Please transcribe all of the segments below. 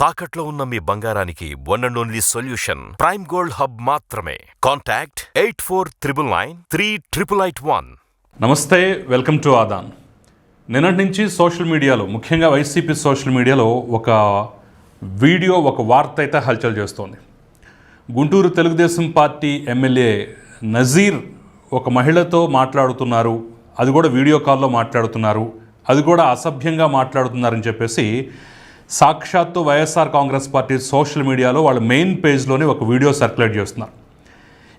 తాకట్లో ఉన్న మీ బంగారానికి one and only solution prime gold hub మాత్రమే. Contact eight four triple nine three triple eight one నమస్తే వెల్కమ్ టు ఆదాన్ నిన్నటి నుంచి సోషల్ మీడియాలో ముఖ్యంగా వైసీపీ సోషల్ మీడియాలో ఒక వీడియో ఒక వార్త అయితే హల్చల్ చేస్తోంది. గుంటూరు తెలుగుదేశం పార్టీ ఎమ్మెల్యే నజీర్ ఒక మహిళతో మాట్లాడుతున్నారు. అది కూడా వీడియో కాల్లో మాట్లాడుతున్నారు. అది కూడా అసభ్యంగా మాట్లాడుతున్నారని చెప్పేసి సాక్షాత్తు వైఎస్ఆర్ కాంగ్రెస్ పార్టీ సోషల్ మీడియాలో వాళ్ళ మెయిన్ పేజ్లోనే ఒక వీడియో సర్క్యులేట్ చేస్తున్నారు.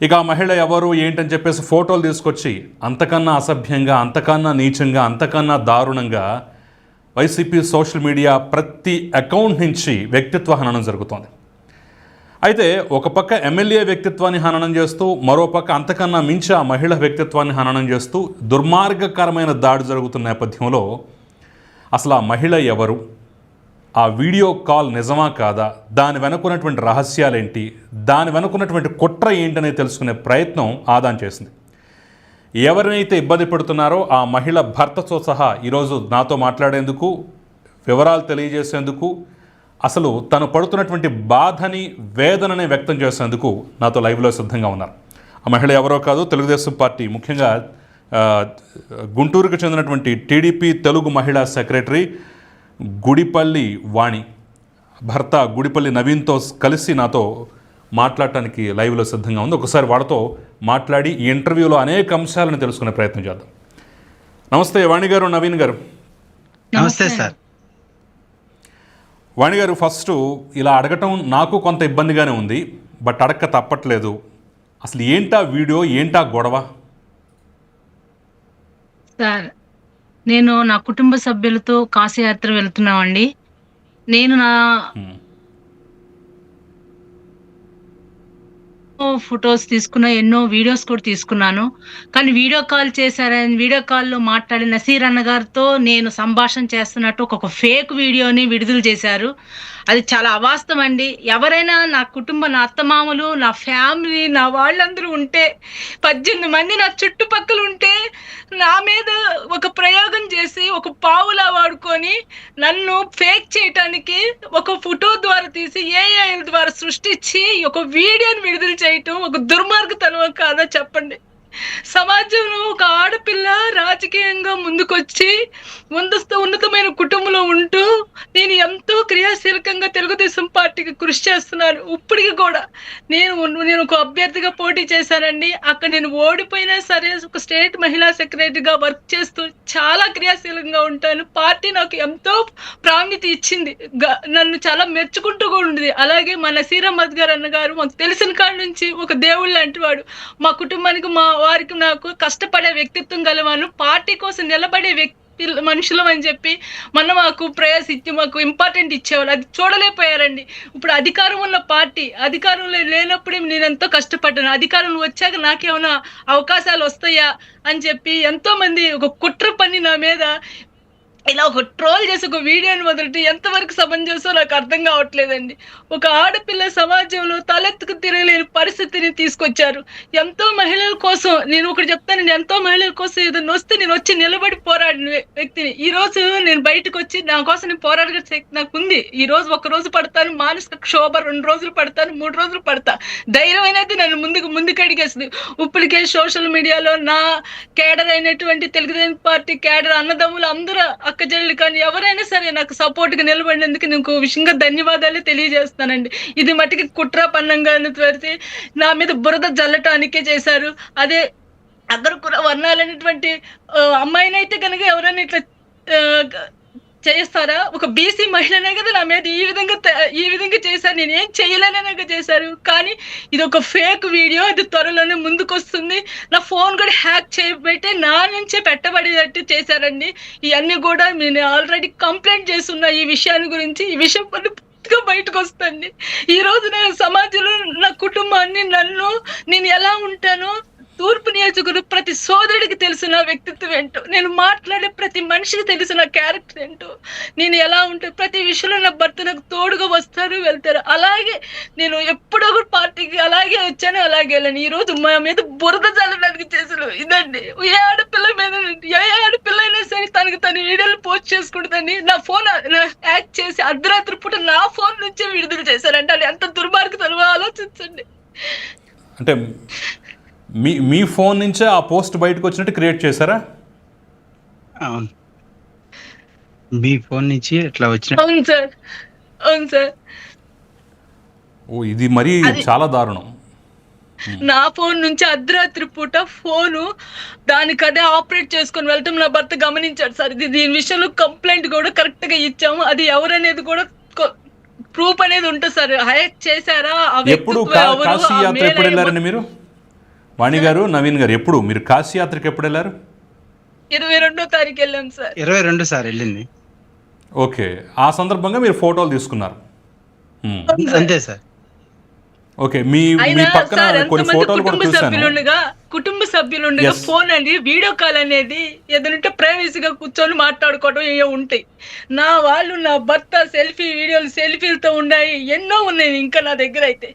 ఇక ఆ మహిళ ఎవరు ఏంటని చెప్పేసి ఫోటోలు తీసుకొచ్చి అంతకన్నా అసభ్యంగా అంతకన్నా నీచంగా అంతకన్నా దారుణంగా వైసీపీ సోషల్ మీడియా ప్రతి అకౌంట్ నుంచి వ్యక్తిత్వ హననం జరుగుతోంది. అయితే ఒక పక్క ఎమ్మెల్యే వ్యక్తిత్వాన్ని హననం చేస్తూ మరోపక్క అంతకన్నా మించి ఆ మహిళ వ్యక్తిత్వాన్ని హననం చేస్తూ దుర్మార్గకరమైన దాడి జరుగుతున్న నేపథ్యంలో అసలు ఆ మహిళ ఎవరు? ఆ వీడియో కాల్ నిజమా కాదా? దాని వెనుకున్నటువంటి రహస్యాలేంటి? దాని వెనుకున్నటువంటి కుట్ర ఏంటనేది తెలుసుకునే ప్రయత్నం ఆదాన్ చేసింది. ఎవరినైతే ఇబ్బంది పెడుతున్నారో ఆ మహిళ భర్తతో సహా ఈరోజు నాతో మాట్లాడేందుకు వివరాలు తెలియజేసేందుకు అసలు తను పడుతున్నటువంటి బాధని వేదనని వ్యక్తం చేసేందుకు నాతో లైవ్లో సిద్ధంగా ఉన్నారు. ఆ మహిళ ఎవరో కాదు తెలుగుదేశం పార్టీ ముఖ్యంగా గుంటూరుకు చెందినటువంటి టీడీపీ తెలుగు మహిళా సెక్రటరీ గుడిపల్లి వాణి. భర్త గుడిపల్లి నవీన్తో కలిసి నాతో మాట్లాడటానికి లైవ్లో సిద్ధంగా ఉంది. ఒకసారి వాళ్ళతో మాట్లాడి ఈ ఇంటర్వ్యూలో అనేక అంశాలను తెలుసుకునే ప్రయత్నం చేద్దాం. నమస్తే వాణి గారు నవీన్ గారు. నమస్తే సార్. వాణి గారు ఫస్ట్ ఇలా అడగటం నాకు కొంత ఇబ్బందిగానే ఉంది బట్ అడక్క తప్పట్లేదు. అసలు ఏంటా వీడియో ఏంటా గొడవ? సార్ నేను నా కుటుంబ సభ్యులతో కాశీయాత్ర వెళ్తున్నామండి. నేను నా ఫొటోస్ తీసుకున్న ఎన్నో వీడియోస్ కూడా తీసుకున్నాను. కానీ వీడియో కాల్ చేశారని వీడియో కాల్లో మాట్లాడిన నసీర్ అన్న గారితో నేను సంభాషణ చేస్తున్నట్టు ఒక ఫేక్ వీడియోని విడుదల చేశారు. అది చాలా అవాస్తవం అండి. ఎవరైనా నా కుటుంబ నా అత్తమామలు నా ఫ్యామిలీ నా వాళ్ళందరూ ఉంటే పద్దెనిమిది మంది నా చుట్టుపక్కల ఉంటే నా మీద ఒక ప్రయోగం చేసి ఒక పావులా వాడుకొని నన్ను ఫేక్ చేయటానికి ఒక ఫోటో ద్వారా తీసి ఏఐ ద్వారా సృష్టించి ఒక వీడియోని విడుదల చేయటం ఒక దుర్మార్గతనం కాదా చెప్పండి. సమాజంలో ఒక ఆడపిల్ల రాజకీయంగా ముందుకొచ్చి ముందస్తు ఉన్నతమైన కుటుంబంలో ఉంటూ నేను ఎంతో క్రియాశీలకంగా తెలుగుదేశం పార్టీకి కృషి చేస్తున్నాను. ఇప్పటికి కూడా నేను నేను ఒక అభ్యర్థిగా పోటీ చేశానండి. అక్కడ నేను ఓడిపోయినా సరే ఒక స్టేట్ మహిళా సెక్రటరీగా వర్క్ చేస్తూ చాలా క్రియాశీలంగా ఉంటాను. పార్టీ నాకు ఎంతో ప్రాముఖ్యత ఇచ్చింది. నన్ను చాలా మెచ్చుకుంటూ కూడా ఉంది అలాగే మా నసీర్ గారు అన్నగారు మాకు తెలిసిన కాడ నుంచి ఒక దేవుళ్ళు లాంటి వాడు. మా కుటుంబానికి మా వారికి నాకు కష్టపడే వ్యక్తిత్వం గలవాను పార్టీ కోసం నిలబడే వ్యక్తి మనుషులం అని చెప్పి మన మాకు ప్రయాస్ ఇచ్చి మాకు ఇంపార్టెంట్ ఇచ్చేవాళ్ళు. అది చూడలేకపోయారండి. ఇప్పుడు అధికారం ఉన్న పార్టీ అధికారంలో లేనప్పుడే నేను ఎంతో కష్టపడ్డాను. అధికారం వచ్చాక నాకేమైనా అవకాశాలు వస్తాయా అని చెప్పి ఎంతో మంది ఒక కుట్ర పని నా మీద ఇలా ఒక ట్రోల్ చేసి ఒక వీడియోని మొదలెట్టి ఎంతవరకు సమంజసో నాకు అర్థం కావట్లేదండి. ఒక ఆడపిల్ల సమాజంలో తలెత్తుకు తిరగలేని పరిస్థితిని తీసుకొచ్చారు. ఎంతో మహిళల కోసం నేను ఒకటి చెప్తాను నేను ఎంతో మహిళల కోసం ఏదైనా వస్తే నేను వచ్చి నిలబడి పోరాడిన వ్యక్తిని. ఈ రోజు నేను బయటకు వచ్చి నా కోసం నేను పోరాడగల శక్తి నాకు ఉంది ఈ రోజు ఒక రోజు పడతాను మానసిక క్షోభ రెండు రోజులు పడతాను మూడు రోజులు పడతా. ధైర్యం అనేది నన్ను ముందుకు ముందుకు అడిగేస్తుంది ఇప్పటికే సోషల్ మీడియాలో నా కేడర్ అయినటువంటి తెలుగుదేశం పార్టీ కేడర్ అన్నదమ్ములు అందరూ అక్కజల్లు కానీ ఎవరైనా సరే నాకు సపోర్ట్గా నిలబడినందుకు నీకు విషయంగా ధన్యవాదాలు తెలియజేస్తానండి ఇది మటుకి కుట్ర పన్నంగా త్వరితే నా మీద బురద జల్లటానికే చేశారు. అదే అగ్ర కుల వర్ణాలు అనేటువంటి అమ్మాయినైతే కనుక ఎవరైనా ఇట్లా చేస్తారా? ఒక బీసీ మహిళనే కదా నా మీద ఈ విధంగా ఈ విధంగా చేశారు. నేను ఏం చేయలేనగా చేశారు. కానీ ఇది ఒక ఫేక్ వీడియో ఇది త్వరలోనే ముందుకు వస్తుంది నా ఫోన్ కూడా హ్యాక్ చేయబెట్టి నా నుంచే పెట్టబడేటట్టు చేశారండి. ఇవన్నీ కూడా నేను ఆల్రెడీ కంప్లైంట్ చేస్తున్నా ఈ విషయాన్ని గురించి. ఈ విషయం పని పూర్తిగా బయటకు వస్తుంది ఈ రోజు నేను సమాజంలో నా కుటుంబాన్ని నన్ను నేను ఎలా ఉంటానో తూర్పు నియోజకుడు ప్రతి సోదరుడికి తెలిసిన వ్యక్తిత్వం ఏంటో నేను మాట్లాడే ప్రతి మనిషికి తెలిసిన క్యారెక్టర్ ఏంటో నేను ఎలా ఉంటే ప్రతి విషయంలో నా భర్త నాకు తోడుగా వస్తారు వెళ్తారు. అలాగే నేను ఎప్పుడో ఒక పార్టీకి అలాగే వచ్చాను అలాగే వెళ్ళాను. ఈ రోజు మా మీద బురద చల్లడానికి చేసిన ఇదండి. ఏ ఆడపిల్ల మీద ఏ ఆడపిల్ల అయినా సరే తనకి తన వీడియోలు పోస్ట్ చేసుకుంటుందని నా ఫోన్ యాక్ట్ చేసి అర్ధరాత్రి పూట నా ఫోన్ నుంచే విడుదల చేశారంటే అది ఎంత దుర్మార్గతను ఆలోచించండి. అంటే మీ మీ ఫోన్ నుంచే ఆ పోస్ట్ బయటకు వచ్చినట్టు క్రియేట్ చేశారా? అవును. మీ ఫోన్ నుంచి ఇట్లా వచ్చిన అవును సార్. అవును సార్. ఓ ఇది మరీ చాలా దారుణం. నా ఫోన్ నుంచి అర్ధరాత్రి పూట ఫోను దానికి అదే ఆపరేట్ చేసుకొని వెళ్ళటం నా భర్త గమనించాడు సార్. ఇది దీని విషయంలో కంప్లైంట్ కూడా కరెక్ట్గా ఇచ్చాము. అది ఎవరనేది కూడా ప్రూఫ్ అనేది ఉంటుంది సార్. హైక్ చేశారా? ఎప్పుడు కాశీ ఆ యాత్ర ఎప్పుడు వెళ్ళారండి మీరు? వాణి గారు నవీన్ గారు ఎప్పుడు? మీరు కాశీ యాత్రకి ఎప్పుడు వెళ్ళారు? ఇరవై రెండో తారీఖు వెళ్ళాం సార్. ఇరవై రెండు సార్ వెళ్ళింది. ఓకే. ఆ సందర్భంగా మీరు ఫోటోలు తీసుకున్నారు. అంతే సార్. ఓకే. మీ మీ పక్కన కొన్ని ఫోటోలు కూడా చూశాను. కుటుంబ సభ్యులుండగా Yes. ఫోన్ అండి వీడియో కాల్ అనేది ఏదంటే ప్రైవసీగా కూర్చొని మాట్లాడుకోవడం ఏవో ఉంటాయి. నా వాళ్ళు నా భర్త సెల్ఫీ వీడియోలు సెల్ఫీలతో ఉన్నాయి ఎన్నో ఉన్నాయి ఇంకా నా దగ్గర అయితే.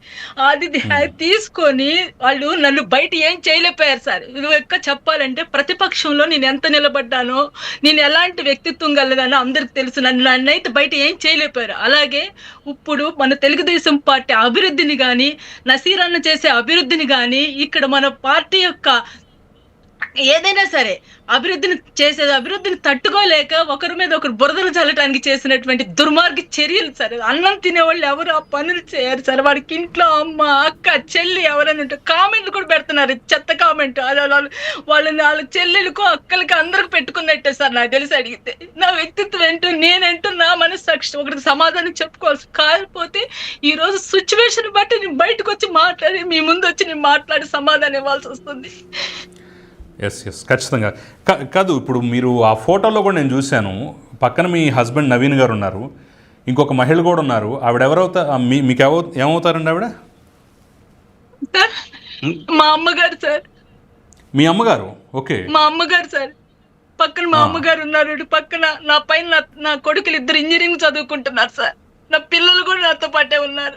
అది ది- అది తీసుకొని వాళ్ళు నన్ను బయట ఏం చేయలేకపోయారు సార్. ఇది ఎక్కువ చెప్పాలంటే ప్రతిపక్షంలో నేను ఎంత నిలబడ్డానో నేను ఎలాంటి వ్యక్తిత్వం కలదానో అందరికి తెలుసు. నన్ను నన్నైతే బయట ఏం చేయలేకపోయారు. అలాగే ఇప్పుడు మన తెలుగుదేశం పార్టీ అభివృద్ధిని కానీ నసీరన్న చేసే అభివృద్ధిని కానీ ఇక్కడ మన పార్టీ ていうか ఏదైనా సరే అభివృద్ధిని చేసే అభివృద్ధిని తట్టుకోలేక ఒకరి మీద ఒకరు బురదలు చల్లటానికి చేసినటువంటి దుర్మార్గ చర్యలు సరే అన్నం తినేవాళ్ళు ఎవరు ఆ పనులు చేయరు సార్ వాడికి ఇంట్లో అమ్మ అక్క చెల్లి ఎవరైనా ఉంటే కామెంట్లు కూడా పెడుతున్నారు. చెత్త కామెంట్. అది వాళ్ళని వాళ్ళ చెల్లెలకు అక్కలకి అందరికి పెట్టుకున్నట్టే సార్ నాకు తెలిసి అడిగితే. నా వ్యక్తిత్వం ఏంటో నేనేంటో నా మనస్సాక్షి ఒకరికి సమాధానం చెప్పుకోవాల్సి కాకపోతే ఈ రోజు సిచ్యువేషన్ బట్టి నేను బయటకు వచ్చి మాట్లాడి మీ ముందు వచ్చి నేను మాట్లాడి సమాధానం ఇవ్వాల్సి వస్తుంది. ఎస్ ఎస్ ఖచ్చితంగా. కాదు ఇప్పుడు మీరు ఆ ఫోటోలో కూడా నేను చూశాను. పక్కన మీ హస్బెండ్ నవీన్ గారు ఉన్నారు. ఇంకొక మహిళ కూడా ఉన్నారు. ఆవిడ ఎవరవుతా మీ మీకు ఏమవు ఏమవుతారండి ఆవిడ? మా అమ్మగారు సార్. మీ అమ్మగారు? ఓకే. మా అమ్మగారు సార్. పక్కన మా అమ్మగారు ఉన్నారు. పక్కన నా పైన నా నా కొడుకులు ఇద్దరు ఇంజనీరింగ్ చదువుకుంటున్నారు సార్. నా పిల్లలు కూడా నాతో పాటే ఉన్నారు.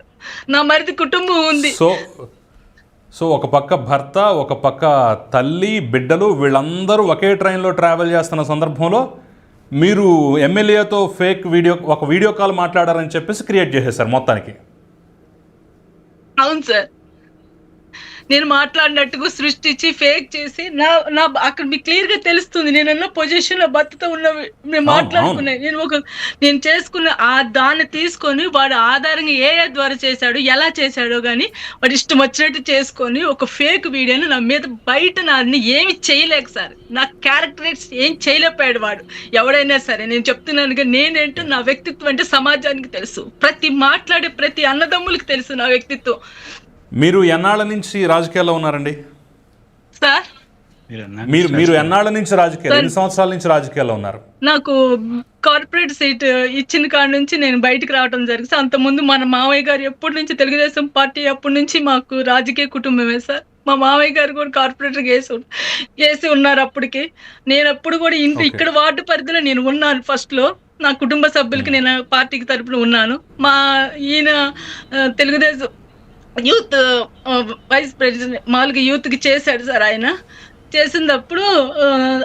నా మరిది కుటుంబం ఉంది. సో సో ఒక పక్క భర్త ఒక పక్క తల్లి బిడ్డలు వీళ్ళందరూ ఒకే ట్రైన్లో ట్రావెల్ చేస్తున్న సందర్భంలో మీరు ఎమ్మెల్యేతో ఫేక్ వీడియో ఒక వీడియో కాల్ మాట్లాడారని చెప్పేసి క్రియేట్ చేసేసారు మొత్తానికి. అవును సార్. నేను మాట్లాడినట్టుగా సృష్టించి ఫేక్ చేసి నా నా అక్కడ మీకు క్లియర్గా తెలుస్తుంది. నేను ఉన్న పొజిషన్లో భర్తతో ఉన్న మేము అవును, మాట్లాడుకునే నేను ఒక నేను చేసుకున్న ఆ దాన్ని తీసుకొని వాడు ఆధారంగా ఏ ద్వారా చేశాడు ఎలా చేశాడో కానీ వాడు ఇష్టం వచ్చినట్టు చేసుకొని ఒక ఫేక్ వీడియోని నా మీద బయట నాన్ని ఏమి చేయలేక సార్. నా క్యారెక్టరిక్స్ ఏం చేయలేకపోయాడు వాడు. ఎవడైనా సరే నేను చెప్తున్నాను నేనేంటో నా వ్యక్తిత్వం అంటే సమాజానికి తెలుసు. ప్రతి మాట్లాడే ప్రతి అన్నదమ్ములకు తెలుసు నా వ్యక్తిత్వం. మీరు ఎన్నాళ్ళ నుంచి రాజకీయాల్లో ఉన్నారండి? సార్. మీరు. మీరు ఎన్నాళ్ళ నుంచి రాజకీయాలు? ఎన్ని సంవత్సరాల నుంచి రాజకీయాల్లో ఉన్నారు? నాకు కార్పొరేట్ సీట్ ఇచ్చిన కాడ నుంచి నేను బయటికి రావడం జరిగింది. అంత ముందు మన మావయ్య గారు ఎప్పటి నుంచి తెలుగుదేశం పార్టీ అప్పటి నుంచి మాకు రాజకీయ కుటుంబమే సార్. మా మావయ్య గారు కూడా కార్పొరేటర్ వేసి వేసి ఉన్నారు అప్పటికి. నేను అప్పుడు కూడా ఇంటి. ఇక్కడ వార్డు పరిధిలో నేను ఉన్నాను ఫస్ట్లో. నా కుటుంబ సభ్యులకి నేను పార్టీకి తరపున ఉన్నాను. మా ఈయన తెలుగుదేశం యూత్ వైస్ ప్రెసిడెంట్ మామూలుగా యూత్కి చేశాడు సార్ ఆయన. చేసినప్పుడు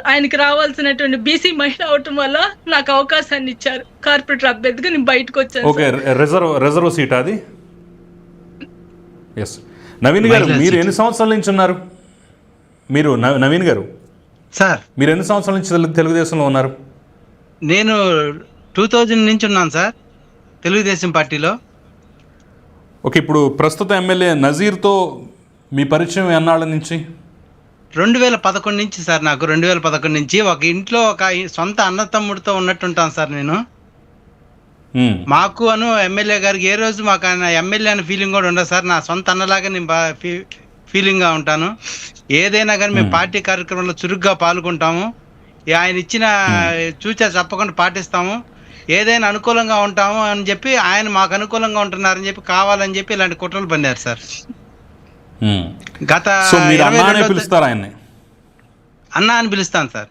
ఆయనకి రావాల్సినటువంటి బీసీ మహిళ అవటం వల్ల నాకు అవకాశాన్ని ఇచ్చారు. కార్పొరేటర్ అభ్యర్థిగా నేను బయటకు వచ్చాను ఓకే రిజర్వ్ రిజర్వ్ సీట్ అది? ఎస్ నవీన్ గారు మీరు. ఎన్ని సంవత్సరాల నుంచి ఉన్నారు? మీరు నవ- నవీన్ గారు? సార్. మీరు ఎన్ని సంవత్సరాల నుంచి తెలుగు- తెలుగుదేశంలో ఉన్నారు? నేను టూ థౌజండ్ నుంచి ఉన్నాను సార్ తెలుగుదేశం పార్టీలో. ఓకే ఇప్పుడు ప్రస్తుత ఎమ్మెల్యే నజీర్తో మీ పరిచయం ఎన్నాళ్ళ నుంచి? రెండు వేల పదకొండు నుంచి సార్ నాకు రెండు వేల పదకొండు నుంచి. ఒక ఇంట్లో ఒక సొంత అన్న తమ్ముడితో ఉన్నట్టుంటాను సార్ నేను. మాకు అను ఎమ్మెల్యే గారికి ఏ రోజు మాకు ఆయన ఎమ్మెల్యే అనే ఫీలింగ్ కూడా ఉండదు సార్. నా సొంత అన్నలాగా నేను ఫీలింగ్గా ఉంటాను. ఏదైనా కానీ మేము పార్టీ కార్యక్రమంలో చురుగ్గా పాల్గొంటాము. ఆయన ఇచ్చిన చూచా తప్పకుండా పాటిస్తాము. ఏదైనా అనుకూలంగా ఉంటాము అని చెప్పి ఆయన మాకు అనుకూలంగా ఉంటున్నారని చెప్పి కావాలని చెప్పి ఇలాంటి కుట్రలు పన్నారు సార్. గత సో మీరు అన్నా అనే 22వ పిలుస్తారు ఆయన్ని? అన్న అని పిలుస్తాను సార్.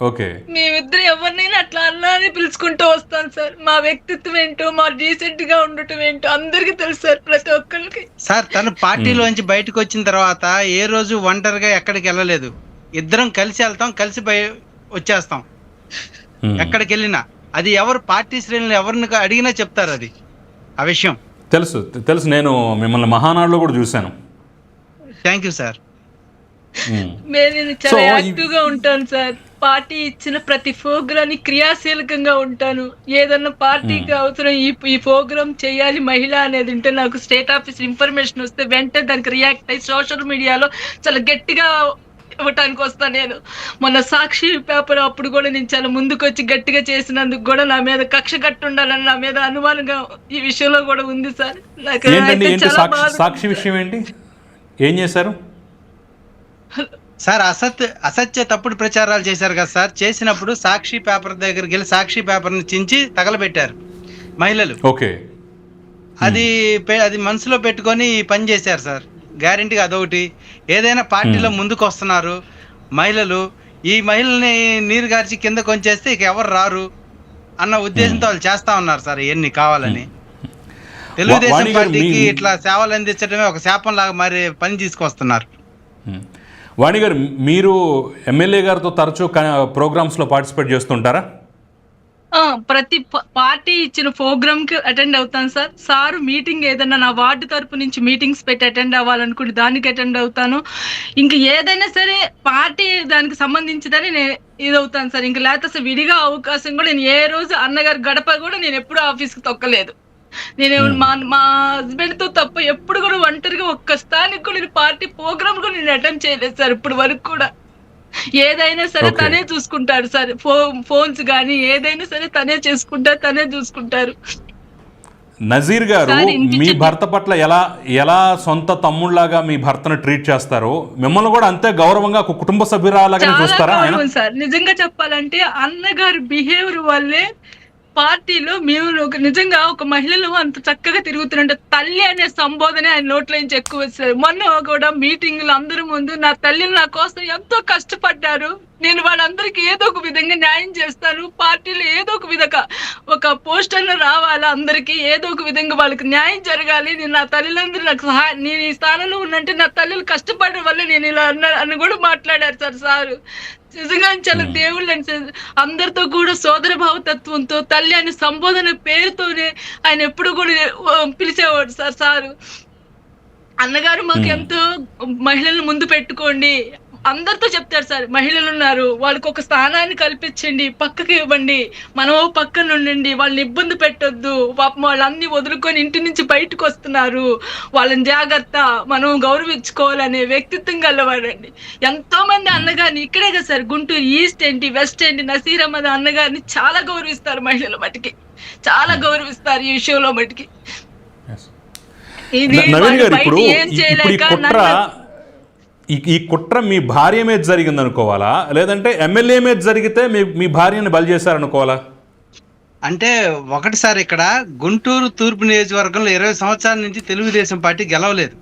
ఓకే. మేమిద్దరు ఎవరినైనా అట్లా అన్నా అని పిలుచుకుంటూ వస్తాం సార్. మా వ్యక్తిత్వం ఏంటో మా డీసెంట్గా ఉండటం ఏంటో అందరికీ తెలుసు సార్ ప్రతి ఒక్కరికి సార్ తను పార్టీలోంచి బయటకు వచ్చిన తర్వాత ఏ రోజు ఒంటరిగా ఎక్కడికి వెళ్ళలేదు. ఇద్దరం కలిసి వెళ్తాం కలిసి బయ వచ్చేస్తాం. ఎక్కడికి వెళ్ళినా. అది ఎవరు పార్టీ శ్రేణులు ఎవరిని అడిగినా చెప్తారు అది. ఆ విషయం. తెలుసు తెలుసు నేను మిమ్మల్ని మహానాడులో కూడా చూశాను. Thank you sir. నేను చాలా ఈ- యాక్టివ్గా ఉంటాను సార్. పార్టీ ఇచ్చిన ప్రతి ప్రోగ్రాన్ని క్రియాశీలకంగా ఉంటాను. ఏదన్నా పార్టీకి అవసరం ఈ ఈ ప్రోగ్రామ్ చేయాలి మహిళ అనేది ఉంటే నాకు స్టేట్ ఆఫీస్ ఇన్ఫర్మేషన్ వస్తే వెంటనే దానికి రియాక్ట్ అయ్యి సోషల్ మీడియాలో చాలా గట్టిగా ఇవ్వటానికి వస్తాను నేను. మొన్న సాక్షి పేపర్ అప్పుడు కూడా నేను చాలా ముందుకు వచ్చి గట్టిగా చేసినందుకు కూడా నా మీద కక్ష కట్టి ఉండాలని నా మీద అనుమానంగా ఈ విషయంలో కూడా ఉంది సార్. నాకు సాక్షి విషయం ఏంటి? ఏం చేశారు? సార్ అసత్ అసత్య తప్పుడు ప్రచారాలు చేశారు కదా సార్. చేసినప్పుడు సాక్షి పేపర్ దగ్గరికి వెళ్ళి సాక్షి పేపర్ని చించి తగలబెట్టారు మహిళలు. ఓకే. అది పె- అది మనసులో పెట్టుకొని పని చేశారు సార్. గ్యారంటీగా అదొకటి. ఏదైనా పార్టీలో ముందుకు వస్తున్నారు మహిళలు ఈ మహిళల్ని నీరు గార్చి కింద కొంచేస్తే ఇక ఎవరు రారు అన్న ఉద్దేశంతో వాళ్ళు చేస్తా ఉన్నారు సార్ ఇవన్నీ కావాలని. తెలుగుదేశం పార్టీకి ఇట్లా సేవలు అందించడమే ఒక శాపం లాగా మరి పని తీసుకొస్తున్నారు. వాణి గారు మీరు ఎమ్మెల్యే గారితో తరచూ ప్రోగ్రామ్స్లో పార్టిసిపేట్ చేస్తుంటారా? ప్రతి పార్టీ ఇచ్చిన ప్రోగ్రామ్కి అటెండ్ అవుతాను సార్. సార్ మీటింగ్ ఏదైనా నా వార్డు తరపు నుంచి మీటింగ్స్ పెట్టి అటెండ్ అవ్వాలనుకుంటే దానికి అటెండ్ అవుతాను. ఇంకా ఏదైనా సరే పార్టీ దానికి సంబంధించిందని నేను ఇది అవుతాను సార్. ఇంకా లేకపోతే విడిగా అవకాశం కూడా నేను ఏ రోజు అన్నగారి గడప కూడా నేను ఎప్పుడు ఆఫీస్కి తొక్కలేదు. నేను మా మా హస్బెండ్తో తప్ప ఎప్పుడు కూడా ఒంటరిగా ఒక్క స్థానికి కూడా నేను పార్టీ ప్రోగ్రామ్ కూడా నేను అటెండ్ చేయలేదు సార్. ఇప్పుడు వరకు కూడా. ఏదైనా సరే. తనే చూసుకుంటారు. సార్ ఫోన్స్ కానీ ఏదైనా సరే తనే చేసుకుంటారు తనే చూసుకుంటారు. నజీర్ గారు మీ భర్త పట్ల ఎలా ఎలా సొంత తమ్ముళ్ళాగా మీ భర్తను ట్రీట్ చేస్తారో మిమ్మల్ని కూడా అంతే గౌరవంగా ఒక కుటుంబ సభ్యురాలాగానే చాలా చూస్తారా సార్. నిజంగా చెప్పాలంటే అన్నగారి బిహేవియర్ వల్లే పార్టీలో మేము ఒక నిజంగా ఒక మహిళలు అంత చక్కగా తిరుగుతున్నట్టు తల్లి అనే సంబోధన ఆయన నోట్లో నుంచి ఎక్కువ వచ్చారు మొన్న కూడా మీటింగ్లు అందరి ముందు నా తల్లిని నా కోసం ఎంతో కష్టపడ్డారు. నేను వాళ్ళందరికీ ఏదో ఒక విధంగా న్యాయం చేస్తాను. పార్టీలో ఏదో ఒక విధంగా ఒక పోస్టర్లు రావాలి అందరికీ. ఏదో ఒక విధంగా వాళ్ళకి న్యాయం జరగాలి. నేను నా తల్లిదండ్రులు నాకు సహాయం నేను ఈ స్థానంలో ఉన్నంటే నా తల్లిలు కష్టపడడం వల్ల నేను ఇలా అన్నా అని కూడా మాట్లాడారు సార్ సారు. నిజంగా చాలా దేవుళ్ళు అని. అందరితో కూడా సోదర భావతత్వంతో తల్లి అనే సంబోధన పేరుతోనే ఆయన ఎప్పుడు కూడా పిలిచేవాడు సార్ సారు అన్నగారు మాకు ఎంతో మహిళలను ముందు పెట్టుకోండి అందరితో చెప్తారు సార్ మహిళలు ఉన్నారు వాళ్ళకి ఒక స్థానాన్ని కల్పించండి పక్కకి ఇవ్వండి మనం పక్కన ఉండండి వాళ్ళని ఇబ్బంది పెట్టొద్దు పాపం వాళ్ళన్ని వదులుకొని ఇంటి నుంచి బయటకు వస్తున్నారు. వాళ్ళని జాగ్రత్త మనం గౌరవించుకోవాలనే వ్యక్తిత్వం గలవాడండి ఎంతో మంది అన్నగారిని ఇక్కడే కదా సార్ గుంటూరు ఈస్ట్ ఏంటి వెస్ట్ ఏంటి నసీర్ అహ్మద్ అన్నగారిని చాలా గౌరవిస్తారు మహిళల మటుకి. చాలా గౌరవిస్తారు ఈ విషయంలో మటుకి. ఇది ఇప్పుడు ఏం ఈ- ఈ కుట్ర మీ భార్య మీద జరిగింది అనుకోవాలా లేదంటే ఎమ్మెల్యే మీద జరిగితే మీ మీ భార్యని బలి చేశారనుకోవాలా? అంటే ఒకటి సార్ ఇక్కడ గుంటూరు తూర్పు నియోజకవర్గంలో ఇరవై సంవత్సరాల నుంచి తెలుగుదేశం పార్టీ గెలవలేదు.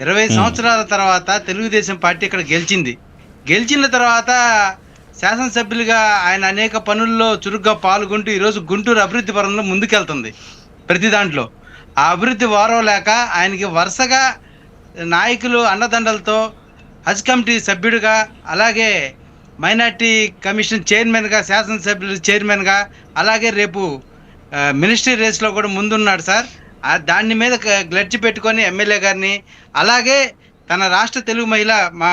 ఇరవై సంవత్సరాల తర్వాత తెలుగుదేశం పార్టీ ఇక్కడ గెలిచింది. గెలిచిన తర్వాత శాసనసభ్యులుగా ఆయన అనేక పనుల్లో చురుగ్గా పాల్గొంటూ ఈరోజు గుంటూరు అభివృద్ధి పరంలో ముందుకెళ్తుంది ప్రతి దాంట్లో. ఆ అభివృద్ధి వారం లేక ఆయనకి వరుసగా నాయకులు అన్నదండలతో హజ్ కమిటీ సభ్యుడిగా అలాగే మైనార్టీ కమిషన్ చైర్మన్గా శాసనసభ్యులు చైర్మన్గా అలాగే రేపు మినిస్ట్రీ రేస్లో కూడా ముందున్నాడు సార్. దాని మీద గ్లడ్జి పెట్టుకొని ఎమ్మెల్యే గారిని అలాగే తన రాష్ట్ర తెలుగు మహిళ మా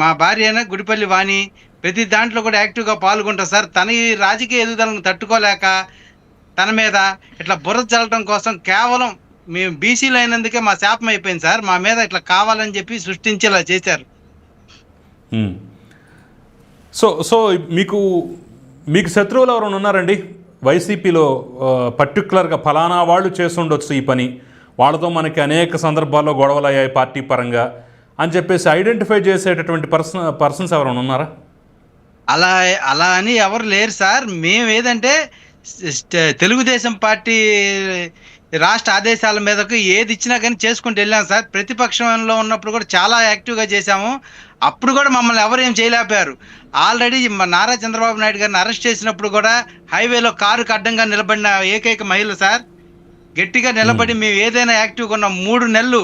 మా భార్య అయిన గుడిపల్లి వాణి ప్రతి దాంట్లో కూడా యాక్టివ్గా పాల్గొంటారు సార్. తన ఈ రాజకీయ ఎదుగుదలను తట్టుకోలేక తన మీద ఇట్లా బుర్ర చల్లటం కోసం కేవలం మేము బీసీలు అయినందుకే మా శాపం అయిపోయింది సార్. మా మీద ఇట్లా కావాలని చెప్పి సృష్టించి ఇలా చేశారు. సో సో మీకు మీకు శత్రువులు ఎవరైనా ఉన్నారండి? వైసీపీలో పర్టికులర్గా ఫలానా వాళ్ళు చేసుండొచ్చు ఈ పని. వాళ్ళతో మనకి అనేక సందర్భాల్లో గొడవలు అయ్యాయి పార్టీ పరంగా అని చెప్పేసి ఐడెంటిఫై చేసేటటువంటి పర్సన్ పర్సన్స్ ఎవరైనా ఉన్నారా? అలా అలా అని ఎవరు లేరు సార్. మేము ఏదంటే తెలుగుదేశం పార్టీ రాష్ట్ర ఆదేశాల మీదకు ఏది ఇచ్చినా కానీ చేసుకుంటూ వెళ్ళాం సార్. ప్రతిపక్షంలో ఉన్నప్పుడు కూడా చాలా యాక్టివ్గా చేశాము. అప్పుడు కూడా మమ్మల్ని ఎవరు ఏం చేయలేకపోయారు. ఆల్రెడీ మా నారా చంద్రబాబు నాయుడు గారిని అరెస్ట్ చేసినప్పుడు కూడా హైవేలో కారుకు అడ్డంగా నిలబడిన ఏకైక మహిళ సార్. గట్టిగా నిలబడి మేము. ఏదైనా యాక్టివ్గా ఉన్నాం మూడు నెలలు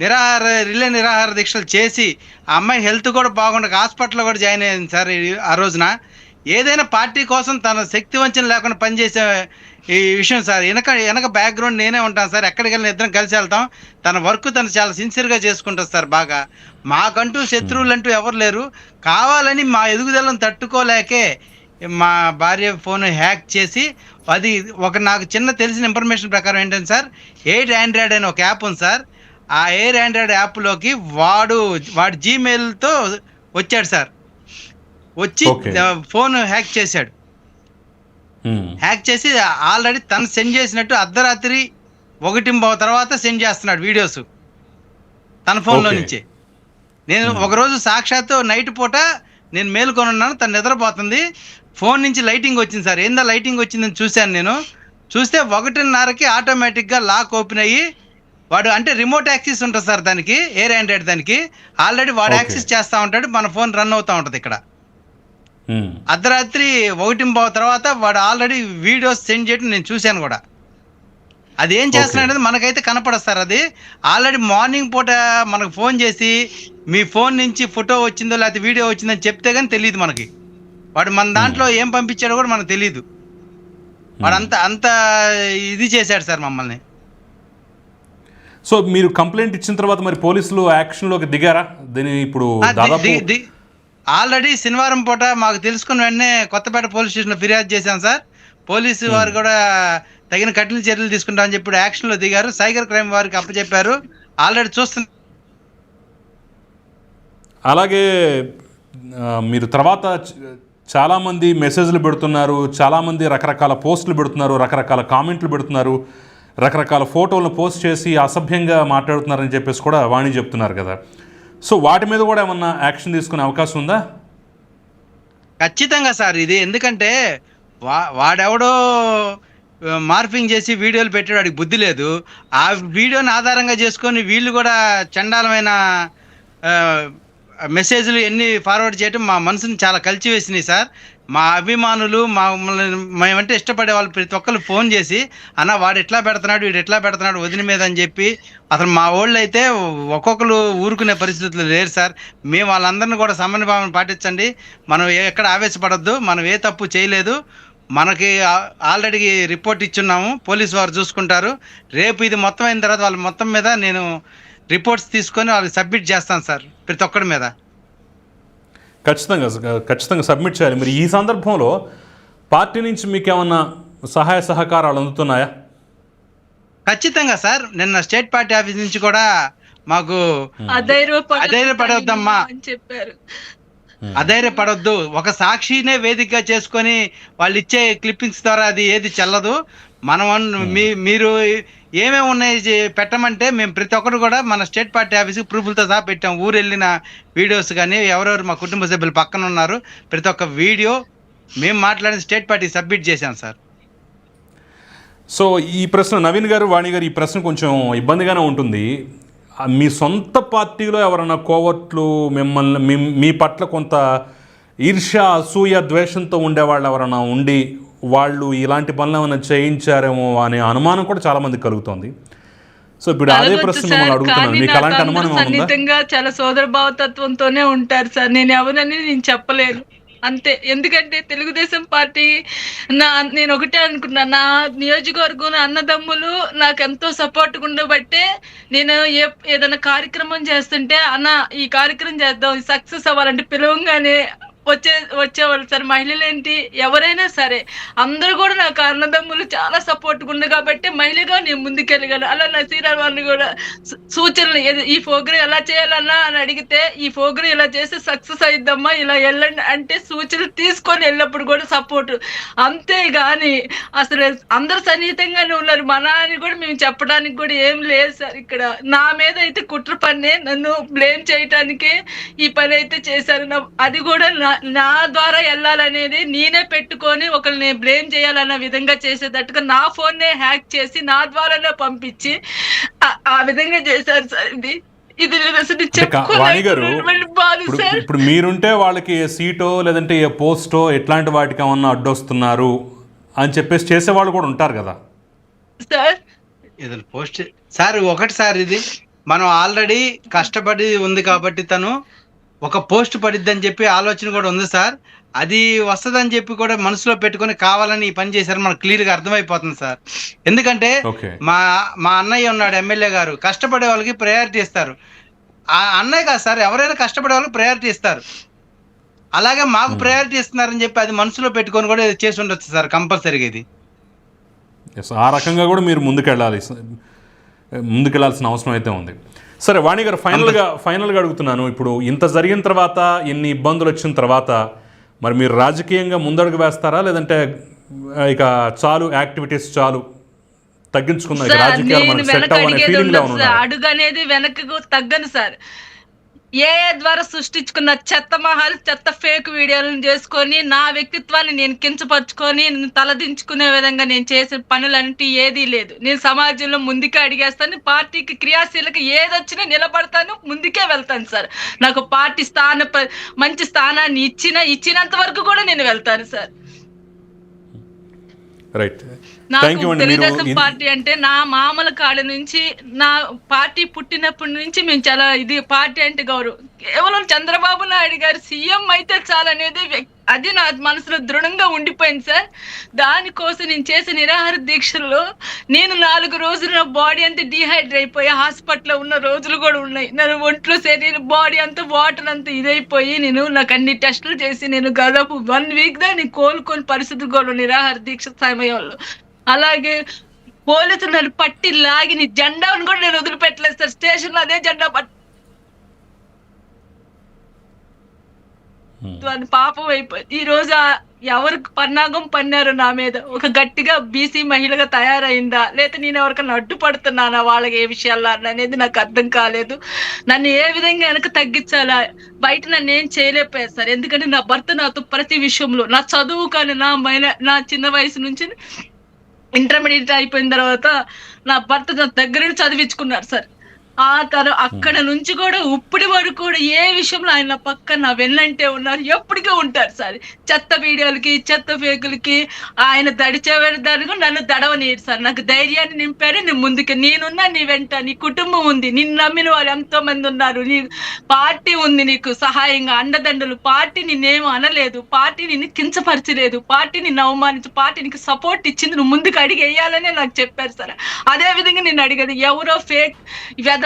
నిరాహార రిలే నిరాహార దీక్షలు చేసి ఆ అమ్మాయి హెల్త్ కూడా బాగుండక హాస్పిటల్లో కూడా జాయిన్ అయింది సార్ ఆ రోజున. ఏదైనా పార్టీ కోసం తన శక్తి వంచన లేకుండా పనిచేసే ఈ విషయం సార్. వెనక వెనక బ్యాక్గ్రౌండ్ నేనే ఉంటాను సార్. ఎక్కడికి వెళ్ళిన ఇద్దరం కలిసి వెళ్తాం. తన వర్క్ తను చాలా సిన్సియర్గా చేసుకుంటుంది సార్ బాగా. మాకంటూ శత్రువులు అంటూ ఎవరు లేరు. కావాలని మా ఎదుగుదలను తట్టుకోలేకే మా భార్య ఫోన్ హ్యాక్ చేసి అది ఒక నాకు చిన్న తెలిసిన ఇన్ఫర్మేషన్ ప్రకారం ఏంటంటే సార్ ఎయిట్ ఆండ్రాయిడ్ అనే ఒక యాప్ ఉంది సార్. ఆ ఎయిర్ ఆండ్రాయిడ్ యాప్లోకి వాడు వాడు జీమెయిల్తో వచ్చాడు సార్. వచ్చి. ఫోన్ హ్యాక్ చేశాడు. హ్యాక్ చేసి ఆల్రెడీ తను సెండ్ చేసినట్టు అర్ధరాత్రి ఒకటి తర్వాత సెండ్ చేస్తున్నాడు వీడియోస్ తన ఫోన్లో. నుంచి నేను ఒకరోజు సాక్షాత్తు నైట్ పూట నేను మేలుకొని ఉన్నాను తను నిద్రపోతుంది ఫోన్ నుంచి లైటింగ్ వచ్చింది సార్ ఏందా లైటింగ్ వచ్చిందని చూశాను నేను చూస్తే ఒకటిన్నరకి ఆటోమేటిక్గా లాక్ ఓపెన్ అయ్యి వాడు అంటే రిమోట్ యాక్సెస్ ఉంటుంది సార్ దానికి ఎయిర్ ఆండ్రాయిడ్ దానికి ఆల్రెడీ వాడు. యాక్సెస్ చేస్తూ ఉంటాడు మన ఫోన్ రన్ అవుతూ ఉంటుంది ఇక్కడ. అర్ధరాత్రి ఒకటి తర్వాత వాడు ఆల్రెడీ వీడియోస్ సెండ్ చేయడం నేను చూశాను కూడా. అది ఏం చేస్తున్నాడు అనేది మనకైతే కనపడదు సార్. అది ఆల్రెడీ మార్నింగ్ పూట మనకు ఫోన్ చేసి మీ ఫోన్ నుంచి ఫోటో వచ్చిందో లేకపోతే వీడియో వచ్చిందని చెప్తే కానీ తెలియదు మనకి. వాడు మన దాంట్లో ఏం పంపించాడో కూడా మనకు తెలియదు వాడు అంత అంత ఇది చేశాడు సార్ మమ్మల్ని. సో మీరు కంప్లైంట్ ఇచ్చిన తర్వాత మరి పోలీసులు యాక్షన్లోకి దిగారా? దీని ఇప్పుడు దాదాపు ఆల్రెడీ శనివారం పూట మాకు తెలుసుకున్న వెంటనే కొత్తపేట పోలీస్ స్టేషన్లో ఫిర్యాదు చేశాం సార్. పోలీసు వారు కూడా తగిన కఠిన చర్యలు తీసుకుంటామని చెప్పి యాక్షన్లో దిగారు. సైబర్ క్రైమ్ వారికి అప్పచెప్పారు. ఆల్రెడీ చూస్తున్న అలాగే మీరు తర్వాత చాలామంది మెసేజ్లు పెడుతున్నారు. చాలామంది రకరకాల పోస్టులు పెడుతున్నారు. రకరకాల కామెంట్లు పెడుతున్నారు. రకరకాల ఫోటోలను పోస్ట్ చేసి అసభ్యంగా మాట్లాడుతున్నారని చెప్పేసి కూడా వాణి చెప్తున్నారు కదా. సో వాటి మీద కూడా ఏమన్నా యాక్షన్ తీసుకునే అవకాశం ఉందా? ఖచ్చితంగా సార్ ఇది ఎందుకంటే వా వాడెవడో మార్ఫింగ్ చేసి వీడియోలు పెట్టాడు వాడికి బుద్ధి లేదు. ఆ వీడియోని ఆధారంగా చేసుకొని వీళ్ళు కూడా చండాలమైన మెసేజ్లు ఎన్ని ఫార్వర్డ్ చేయడం మా మనసుని చాలా కలిచివేసినాయి సార్. మా అభిమానులు మా మమ్మల్ని మేమంటే ఇష్టపడే వాళ్ళు ప్రతి ఒక్కరు ఫోన్ చేసి అన్న వాడు ఎట్లా పెడుతున్నాడు వీడు ఎట్లా పెడుతున్నాడు వదిన మీద అని చెప్పి అసలు మా వాళ్ళు అయితే ఒక్కొక్కరు ఊరుకునే పరిస్థితులు లేరు సార్. మేము వాళ్ళందరినీ కూడా సమన్వయం పాటించండి. మనం ఎక్కడ ఆవేశపడద్దు మనం ఏ తప్పు చేయలేదు. మనకి ఆల్రెడీ రిపోర్ట్ ఇచ్చున్నాము పోలీసు వారు చూసుకుంటారు. రేపు ఇది మొత్తం అయిన తర్వాత వాళ్ళ మొత్తం మీద నేను రిపోర్ట్స్ తీసుకొని వాళ్ళకి సబ్మిట్ చేస్తాను సార్ ప్రతి ఒక్కరి మీద. ఖచ్చితంగా ఖచ్చితంగా సబ్మిట్ చేయాలి. మరి ఈ సందర్భంలో పార్టీ నుంచి మీకు ఏమన్నా సహాయ సహకారాలు అందుతున్నాయా? ఖచ్చితంగా సార్. నిన్న స్టేట్ పార్టీ ఆఫీస్ నుంచి కూడా మాకు అధైర్యపడ- అధైర్యపడొద్దమ్మా. అని చెప్పారు. అధైర్యపడొద్దు. ఒక సాక్షినే వేదికగా చేసుకొని వాళ్ళు ఇచ్చే క్లిప్పింగ్స్ ద్వారా అది ఏది చెల్లదు. మనం అన్- మీ మీరు ఏమేమి ఉన్నాయి పెట్టమంటే మేము ప్రతి ఒక్కరు కూడా మన స్టేట్ పార్టీ ఆఫీస్కి ప్రూఫ్లతో సహా పెట్టాం. ఊరు వెళ్ళిన వీడియోస్ కానీ ఎవరెవరు మా కుటుంబ సభ్యులు పక్కన ఉన్నారు. ప్రతి ఒక్క వీడియో మేము మాట్లాడిన స్టేట్ పార్టీకి సబ్మిట్ చేశాం సార్. సో ఈ ప్రశ్న నవీన్ గారు వాణి గారు ఈ ప్రశ్న కొంచెం ఇబ్బందిగానే ఉంటుంది. మీ సొంత పార్టీలో ఎవరైనా కోవట్లు మిమ్మల్ని మీ మీ పట్ల కొంత ఈర్ష్య అసూయ ద్వేషంతో ఉండేవాళ్ళు ఎవరైనా ఉండి వాళ్ళు ఇలాంటి పనులు ఏమైనా చేయించారేమో అనే అనుమానం కూడా చాలా మందికి కలుగుతుంది. సో ఇప్పుడు అదే ప్రశ్న మిమ్మల్ని అడుగుతున్నాను మీకు అలాంటి అనుమానం సన్నిహితంగా చాలా సోదర భావతత్వంతోనే ఉంటారు సార్. నేను ఎవరని నేను చెప్పలేను. అంతే. ఎందుకంటే తెలుగుదేశం పార్టీ నా నేను ఒకటే అనుకున్నా. నా నియోజకవర్గం అన్నదమ్ములు నాకు ఎంతో సపోర్ట్ ఉండబట్టే నేను ఏ ఏదైనా కార్యక్రమం చేస్తుంటే అన్న ఈ కార్యక్రమం చేద్దాం. సక్సెస్ అవ్వాలంటే పిలవంగానే వచ్చే వచ్చేవాళ్ళు సార్ మహిళలు ఏంటి ఎవరైనా సరే అందరూ కూడా నాకు అన్నదమ్ములు చాలా సపోర్ట్ ఉంది కాబట్టి మహిళగా నేను ముందుకెళ్ళగలను. అలా నసీరా వాళ్ళు కూడా సూచనలు ఈ ప్రోగ్రాం ఎలా చేయాలన్నా అని అడిగితే ఈ ప్రోగ్రాం ఇలా చేస్తే సక్సెస్ అయిద్దమ్మా ఇలా వెళ్ళండి అంటే సూచనలు తీసుకొని వెళ్ళినప్పుడు కూడా సపోర్ట్. అంతేగాని అసలు అందరు సన్నిహితంగానే ఉన్నారు. మన అని కూడా మేము చెప్పడానికి కూడా ఏం లేదు సార్ ఇక్కడ. నా మీద అయితే కుట్ర పన్నే నన్ను బ్లేమ్ చేయటానికే ఈ పని అయితే చేశారు. అది కూడా నా నా ద్వారా వెళ్ళాలనేది నేనే పెట్టుకొని ఒకరిని బ్లేమ్ చేయాలన్న విధంగా చేసేటట్టుగా నా ఫోన్ నే హ్యాక్ చేసి నా ద్వారానే పంపించి ఆ- విధంగా చేశారు సార్ ఇది. ఇది అసలు వాణి గారు ఇప్పుడు మీరుంటే వాళ్ళకి ఏ సీటో లేదంటే ఏ పోస్టో ఎట్లాంటి వాటికి ఏమన్నా అడ్డొస్తున్నారు అని చెప్పేసి చేసేవాళ్ళు కూడా ఉంటారు కదా. సార్. ఏదైనా పోస్ట్ సార్ ఒకటి సార్ ఇది. మనం ఆల్రెడీ కష్టపడి ఉంది కాబట్టి తను ఒక పోస్ట్ పడిద్దని చెప్పి ఆలోచన కూడా ఉంది సార్. అది వస్తుందని చెప్పి కూడా మనసులో పెట్టుకొని కావాలని ఈ పని చేశారు. మనకు క్లియర్గా అర్థమైపోతుంది సార్. ఎందుకంటే మా మా అన్నయ్య ఉన్నాడు ఎమ్మెల్యే గారు. కష్టపడే వాళ్ళకి ప్రయారిటీ ఇస్తారు. ఆ అన్నయ్య కాదు సార్ ఎవరైనా కష్టపడే వాళ్ళకి ప్రయారిటీ ఇస్తారు. అలాగే మాకు ప్రయారిటీ ఇస్తున్నారని చెప్పి అది మనసులో పెట్టుకొని కూడా చేసి ఉండొచ్చు సార్ కంపల్సరీగా ఇది. ఆ రకంగా కూడా మీరు ముందుకెళ్ళాలి. ముందుకెళ్ళాల్సిన అవసరం అయితే ఉంది. సరే వాణి గారు ఫైనల్గా ఫైనల్గా అడుగుతున్నాను. ఇప్పుడు ఇంత జరిగిన తర్వాత ఇన్ని ఇబ్బందులు వచ్చిన తర్వాత మరి మీరు రాజకీయంగా ముందడుగు వేస్తారా? లేదంటే ఇక చాలు యాక్టివిటీస్ చాలు సార్ రాజకీయాలు అడుగు అనేది వెనకకు తగ్గను సార్. ఏ ద్వారా సృష్టించుకున్న చెత్త మహాలు చెత్త ఫేక్ వీడియోలను చేసుకొని నా వ్యక్తిత్వాన్ని నేను కించపరుచుకొని తలదించుకునే విధంగా నేను చేసే పనులంటే ఏదీ లేదు. నేను సమాజంలో ముందుకే అడిగేస్తాను పార్టీకి క్రియాశీలక ఏదొచ్చినా నిలబడతాను ముందుకే వెళ్తాను సార్. నాకు పార్టీ స్థాన మంచి స్థానాన్ని ఇచ్చిన ఇచ్చినంత వరకు కూడా నేను వెళ్తాను సార్. రైట్ నాకు తెలుగుదేశం పార్టీ అంటే నా మామల కాడ నుంచి నా పార్టీ పుట్టినప్పటి నుంచి మేము చాలా ఇది పార్టీ అంటే గౌరవం. కేవలం చంద్రబాబు నాయుడు గారు సీఎం అయితే చాలనేది అది నా మనసులో దృఢంగా ఉండిపోయింది సార్. దానికోసం నేను చేసే నిరాహార దీక్షల్లో నేను నాలుగు రోజులు నా బాడీ అంతా డిహైడ్రేట్ అయిపోయి హాస్పిటల్లో ఉన్న రోజులు కూడా ఉన్నాయి. నా ఒంట్లో శరీరం బాడీ అంతా వాటర్ అంతా ఇదైపోయి నేను నాకు అన్ని టెస్టులు చేసి నేను దాదాపు వన్ వీక్ నేను కోలుకొని పరిస్థితులు కూడా నిరాహార దీక్ష సమయంలో అలాగే పోలీసులు నన్ను పట్టి లాగి నీ జెండాను కూడా నేను వదిలిపెట్టలేదు సార్. స్టేషన్లో అదే జెండా పట్టి దాని పాపం అయిపోయింది ఈ రోజు ఆ ఎవరు పన్నాగం పన్నారు నా మీద. ఒక గట్టిగా బీసీ మహిళగా తయారైందా? లేదా నేను ఎవరికైనా అడ్డుపడుతున్నానా వాళ్ళకి ఏ విషయాల్లో అనేది నాకు అర్థం కాలేదు. నన్ను ఏ విధంగా వెనక తగ్గించాలా? బయట నన్ను ఏం చేయలేకపోయారు సార్? ఎందుకంటే నా భర్త నాతో ప్రతి విషయంలో నా చదువు కానీ నా మైన నా చిన్న వయసు నుంచి ఇంటర్మీడియట్ అయిపోయిన తర్వాత నా భర్త దగ్గర నుండి చదివించుకున్నారు సార్. ఆ తర అక్కడ నుంచి కూడా ఇప్పటి వరకు కూడా ఏ విషయంలో ఆయన నా పక్క నా వెన్నంటే ఉన్నారు ఎప్పటికీ ఉంటారు సార్. చెత్త వీడియోలకి చెత్త ఫేకులకి ఆయన దడిచేదానికి నన్ను దడవనీయరు సార్. నాకు ధైర్యాన్ని నింపారు నేను ముందుకు నేనున్నా నీ వెంట నీ కుటుంబం ఉంది నిన్ను నమ్మిన వాళ్ళు ఎంతో మంది ఉన్నారు నీ పార్టీ ఉంది నీకు సహాయంగా అండదండలు పార్టీ నిన్నేం అనలేదు పార్టీ నిన్ను కించపరచలేదు పార్టీ నిన్ను అవమానించి పార్టీ నీకు సపోర్ట్ ఇచ్చింది నువ్వు ముందుకు అడిగి వేయాలనే నాకు చెప్పారు సార్. అదే విధంగా నేను అడిగేది ఎవరో ఫేక్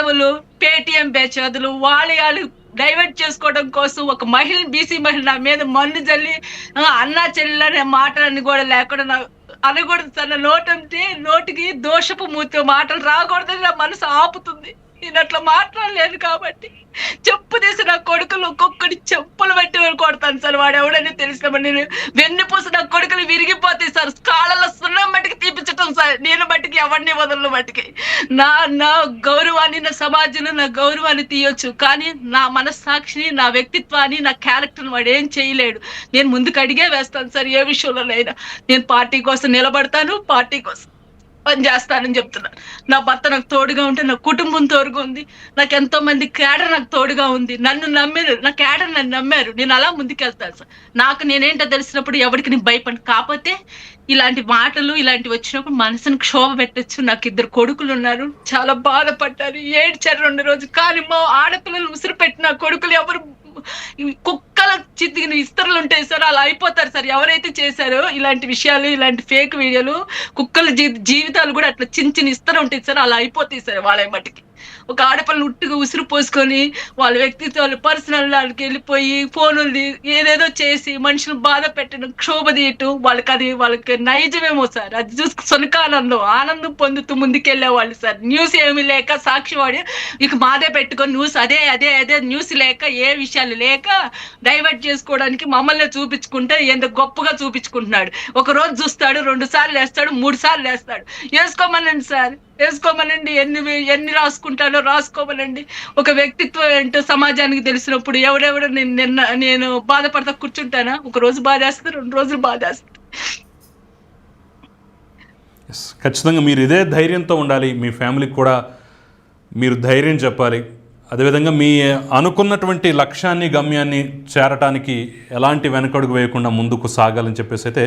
వెధవులు పేటిఎం బేచదులు వాళ్ళు వాళ్ళు డైవర్ట్ చేసుకోవడం కోసం ఒక మహిళ బీసీ మహిళ నా మీద మన్ను జల్లి ఆ, అన్నా చెల్లెలనే మాటలన్నీ కూడా లేకుండా నా అనకూడదు తన నోటంటే నోటికి దోషపు మూతి మాటలు రాకూడదని నా మనసు ఆపుతుంది. నేను అట్లా మాట్లాడలేను కాబట్టి చెప్పు తీసి నా కొడుకులు ఒక్కొక్కటి చెప్పులు పెట్టి కొడతాను సార్. వాడు ఎవడని తెలిసినప్పుడు నేను వెన్నుపూసి నా కొడుకులు విరిగిపోతాయి సార్. కాళ్ళలో సున్నం బట్టికి తీపించటం సార్. నేను బట్టికి ఎవరిని వదలను బట్టికి నా నా గౌరవాన్ని నా సమాజంలో నా గౌరవాన్ని తీయొచ్చు. కానీ నా మనస్సాక్షిని నా వ్యక్తిత్వాన్ని నా క్యారెక్టర్ని వాడు ఏం చేయలేడు. నేను ముందుకు అడిగే వేస్తాను సార్ ఏ విషయంలోనైనా. నేను పార్టీ కోసం నిలబడతాను పార్టీ కోసం పని చేస్తానని చెప్తున్నాను నా భర్త నాకు తోడుగా ఉంటే నా కుటుంబం తోడుగా ఉంది. నాకు ఎంతో మంది క్యాడర్ నాకు తోడుగా ఉంది. నన్ను నమ్మారు. నా క్యాడర్ నన్ను నమ్మారు. నేను అలా ముందుకెళ్తాను సార్. నాకు నేనేంటో తెలిసినప్పుడు ఎవరికి నేను భయపడి కాకపోతే ఇలాంటి మాటలు ఇలాంటివి వచ్చినప్పుడు మనసును క్షోభ పెట్టచ్చు. నాకు ఇద్దరు కొడుకులు ఉన్నారు. చాలా బాధపడ్డారు. ఏడ్చారు రెండు రోజులు. కానీ మా ఆడపిల్లలు ఉసిరి పెట్టిన కొడుకులు ఎవరు కుక్కల చితికిన ఇస్తరులు ఉంటాయి సార్ అలా అయిపోతారు సార్. ఎవరైతే చేశారో ఇలాంటి విషయాలు ఇలాంటి ఫేక్ వీడియోలు కుక్కల జీవితాలు కూడా అట్లా చిన్న చిన్న ఇస్తరు ఉంటాయి సార్ అలా అయిపోతాయి సార్ వాళ్ళ మట్టికి. ఒక ఆడపిల్లని ఉట్టుగా ఉసురు పోసుకొని వాళ్ళ వ్యక్తిత్వాలు పర్సనల్ దానికి వెళ్ళిపోయి ఫోనులు ఏదేదో చేసి మనుషులు బాధ పెట్టడం క్షోభ తీయటం వాళ్ళకి అది వాళ్ళకి నైజమేమో సార్. అది చూసి సొనకానందం ఆనందం పొందుతూ ముందుకెళ్ళేవాళ్ళు సార్. న్యూస్ ఏమీ లేక సాక్షివాడి ఇక మాదే పెట్టుకొని న్యూస్ అదే అదే అదే న్యూస్ లేక ఏ విషయాలు లేక డైవర్ట్ చేసుకోవడానికి మమ్మల్ని చూపించుకుంటే ఎంత గొప్పగా చూపించుకుంటున్నాడు. ఒక రోజు చూస్తాడు రెండు సార్లు వేస్తాడు మూడు సార్లు వేస్తాడు వేసుకోమనండి సార్. వేసుకోమనండి ఎన్ని ఎన్ని రాసుకుంటానో రాసుకోమనండి. ఒక వ్యక్తిత్వం ఏంటో సమాజానికి తెలిసినప్పుడు ఎవరెవరు నేను నిన్న నేను బాధపడతా కూర్చుంటానా? ఒక రోజు బాధేస్తుంది రెండు రోజులు బాధేస్తుంది ఖచ్చితంగా మీరు ఇదే ధైర్యంతో ఉండాలి. మీ ఫ్యామిలీకి కూడా మీరు ధైర్యం చెప్పాలి. అదేవిధంగా మీ అనుకున్నటువంటి లక్ష్యాన్ని గమ్యాన్ని చేరటానికి ఎలాంటి వెనకడుగు వేయకుండా ముందుకు సాగాలని చెప్పేసి అయితే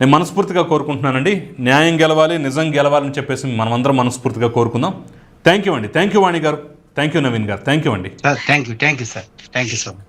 నేను మనస్ఫూర్తిగా కోరుకుంటున్నానండి. న్యాయం గెలవాలి నిజం గెలవాలని చెప్పేసి మనమందరం మనస్ఫూర్తిగా కోరుకుందాం. థ్యాంక్ యూ అండి. Thank you Vani garu. Thank you Naveen garu. Thank you అండి. Thank you thank you sir thank you so much